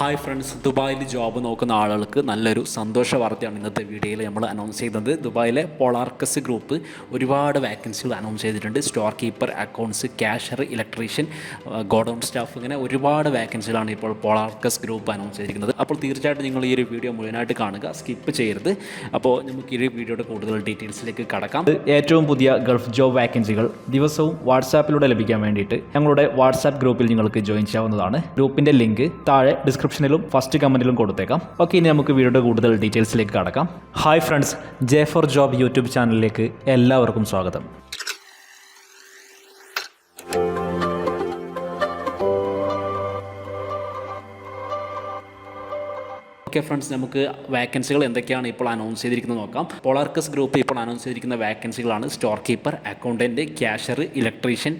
Hi friends ദുബായിൽ job നോക്കുന്ന ആളുകൾക്ക് നല്ലൊരു സന്തോഷ വാർത്തയാണ് ഇന്നത്തെ വീഡിയോയിൽ നമ്മൾ അനൗൺസ് ചെയ്തത്. ദുബായിലെ പോളാർക്കസ് ഗ്രൂപ്പ് ഒരുപാട് വാക്കൻസികൾ അനൗൺസ് ചെയ്തിട്ടുണ്ട്. Store keeper accounts cashier electrician godown staff ഇങ്ങനെ ഒരുപാട് വാക്കൻസികളാണ് ഇപ്പോൾ പോളാർക്കസ് ഗ്രൂപ്പ് അനൗൺസ് ചെയ്തിരിക്കുന്നത്. അപ്പോൾ തീർച്ചയായിട്ടും നിങ്ങൾ ഈ ഒരു വീഡിയോ മുഴുവനായിട്ട് കാണുക. സ്കിപ്പ് ചെയ്യരുത്. അപ്പോൾ നമുക്ക് ഈ വീഡിയോയുടെ കൂടുതൽ ഡീറ്റെയിൽസിലേക്ക് കടക്കാം. ഏറ്റവും പുതിയ ഗൾഫ് ജോബ് വാക്കൻസികൾ ദിവസവും വാട്സാപ്പിലൂടെ ലഭിക്കാൻ വേണ്ടിയിട്ട് ഞങ്ങളുടെ വാട്സാപ്പ് ഗ്രൂപ്പിൽ നിങ്ങൾക്ക് ജോയിൻ ചെയ്യാവുന്നതാണ്. ഗ്രൂപ്പിന്റെ ലിങ്ക് താഴെ ഡിസ്ക്രിപ്ഷനിലും ഫസ്റ്റ് കമന്റിലും കൊടുത്തേക്കാം. ഓക്കെ ഇനി നമുക്ക് വീഡിയോയുടെ കൂടുതൽ ഡീറ്റെയിൽസിലേക്ക് കടക്കാം. Hi friends J four job YouTube ചാനലിലേക്ക് എല്ലാവർക്കും സ്വാഗതം. ഓക്കെ ഫ്രണ്ട്സ് നമുക്ക് വാക്കൻസികൾ എന്തൊക്കെയാണ് ഇപ്പോൾ അനൗൺസ് ചെയ്തിരിക്കുന്നത് നോക്കാം. പോളാർക്കസ് ഗ്രൂപ്പ് ഇപ്പോൾ അനൗൺസ് ചെയ്തിരിക്കുന്ന വാക്കൻസികളാണ്. Store keeper accountant cashier electrician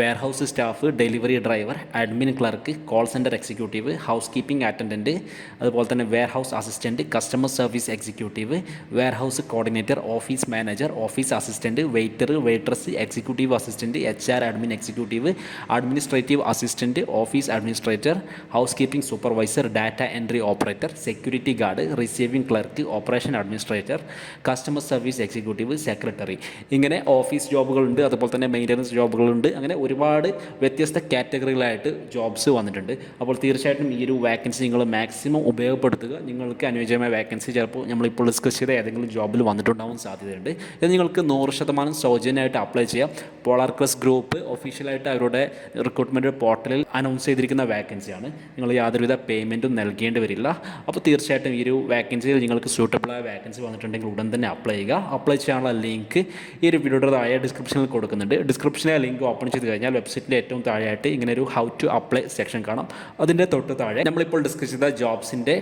warehouse staff delivery driver admin clerk call centre executive house keeping attendant അതുപോലെ തന്നെ warehouse assistant customer service executive warehouse coordinator office manager office assistant waiter waitress executive assistant H R admin executive administrative assistant office administrator house keeping supervisor data entry operator security guard receiving clerk operation administrator customer service executive secretary ഇങ്ങനെ office ജോബുകളുണ്ട് അതുപോലെ തന്നെ maintenance ജോബുകളുണ്ട് അങ്ങനെ ഒരുപാട് വ്യത്യസ്ത കാറ്റഗറികളായിട്ട് jobs വന്നിട്ടുണ്ട്. അപ്പോൾ തീർച്ചയായിട്ടും ഈ ഒരു വാക്കൻസി നിങ്ങൾ മാക്സിമം ഉപയോഗപ്പെടുത്തുക. നിങ്ങൾക്ക് അനുയോജ്യമായ വാക്കൻസി ചിലപ്പോൾ നമ്മളിപ്പോൾ ഡിസ്കസ് ചെയ്ത ഏതെങ്കിലും ജോബിൽ വന്നിട്ടുണ്ടാവാൻ സാധ്യതയുണ്ട്. ഇത് നിങ്ങൾക്ക് നൂറ് ശതമാനം സൗജന്യമായിട്ട് അപ്ലൈ ചെയ്യാം. പോളാർ ക്ലസ് ഗ്രൂപ്പ് ഒഫീഷ്യലായിട്ട് അവരുടെ റിക്രൂട്ട്മെന്റ് പോർട്ടലിൽ അനൗൺസ് ചെയ്തിരിക്കുന്ന വാക്കൻസിയാണ് നിങ്ങൾ യാതൊരുവിധ പേയ്മെന്റും നൽകേണ്ടി വരില്ല. അപ്പോൾ തീർച്ചയായിട്ടും ഈ ഒരു വാക്കൻസിയിൽ നിങ്ങൾക്ക് സൂട്ടബിളായ വാക്കൻസി വന്നിട്ടുണ്ടെങ്കിൽ ഉടൻ തന്നെ അപ്ലൈ ചെയ്യുക. അപ്ലൈ ചെയ്യാനുള്ള ലിങ്ക് ഈ ഒരു വീഡിയോയുടെ താഴെ ഡിസ്ക്രിപ്ഷനിൽ കൊടുക്കുന്നുണ്ട്. ഡിസ്ക്രിപ്ഷനിലെ ലിങ്ക് ഓപ്പൺ ചെയ്ത് കഴിഞ്ഞാൽ വെബ്സൈറ്റിലെ ഏറ്റവും താഴെയായിട്ട് ഇങ്ങനെ ഒരു ഹൗ ടു അപ്ലൈ സെക്ഷൻ കാണാം. അതിന്റെ തൊട്ട് താഴെ നമ്മളിപ്പോൾ ഡിസ്കസ് ചെയ്ത ജോബ്സിന്റെ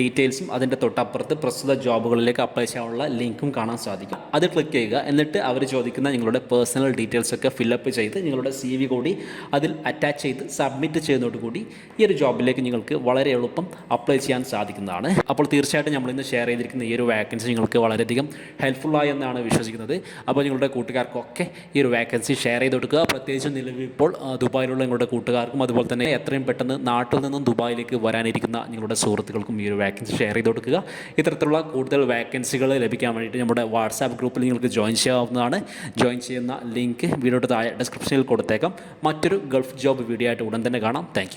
ഡീറ്റെയിൽസും അതിന്റെ തൊട്ടപ്പുറത്ത് പ്രസ്തുത ജോബുകളിലേക്ക് അപ്ലൈ ചെയ്യാനുള്ള ലിങ്കും കാണാൻ സാധിക്കും. അത് ക്ലിക്ക് ചെയ്യുക. എന്നിട്ട് അവർ ചോദിക്കുന്ന നിങ്ങളുടെ പേഴ്സണൽ ഡീറ്റെയിൽസ് ഒക്കെ ഫില്ലപ്പ് ചെയ്ത് നിങ്ങളുടെ സി വി കൂടി അതിൽ അറ്റാച്ച് ചെയ്ത് സബ്മിറ്റ് ചെയ്യുന്നതോടുകൂടി ഈ ഒരു ജോബിലേക്ക് നിങ്ങൾക്ക് വളരെ എളുപ്പം അപ്ലൈ ചെയ്യാൻ സാധിക്കുന്നതാണ് അപ്പോൾ തീർച്ചയായിട്ടും നമ്മൾ ഇന്ന് ഷെയർ ചെയ്തിരിക്കുന്ന ഈ ഒരു വാക്കൻസി നിങ്ങൾക്ക് വളരെയധികം ഹെൽപ്ഫുള്ളായി എന്നാണ് വിശ്വസിക്കുന്നത്. അപ്പോൾ നിങ്ങളുടെ കൂട്ടുകാർക്കൊക്കെ ഈ ഒരു വാക്കൻസി ഷെയർ ചെയ്ത് കൊടുക്കുക. പ്രത്യേകിച്ച് നിലവിൽ ഇപ്പോൾ ദുബായിലുള്ള നിങ്ങളുടെ കൂട്ടുകാർക്കും അതുപോലെ തന്നെ എത്രയും പെട്ടെന്ന് നാട്ടിൽ നിന്നും ദുബായിലേക്ക് വരാനിരിക്കുന്ന നിങ്ങളുടെ സുഹൃത്തുക്കൾക്കും ഈ ഒരു വാക്കൻസി ഷെയർ ചെയ്ത് കൊടുക്കുക. ഇത്തരത്തിലുള്ള കൂടുതൽ വാക്കൻസികൾ ലഭിക്കാൻ വേണ്ടിയിട്ട് നമ്മുടെ വാട്സാപ്പ് ഗ്രൂപ്പിൽ നിങ്ങൾക്ക് ജോയിൻ ചെയ്യാവുന്നതാണ്. ജോയിൻ ചെയ്യുന്ന ലിങ്ക് വീഡിയോയുടെ താഴെ ഡിസ്ക്രിപ്ഷനിൽ കൊടുത്തേക്കാം. മറ്റൊരു ഗൾഫ് ജോബ് വീഡിയോ ആയിട്ട് ഉടൻ തന്നെ കാണാം. താങ്ക്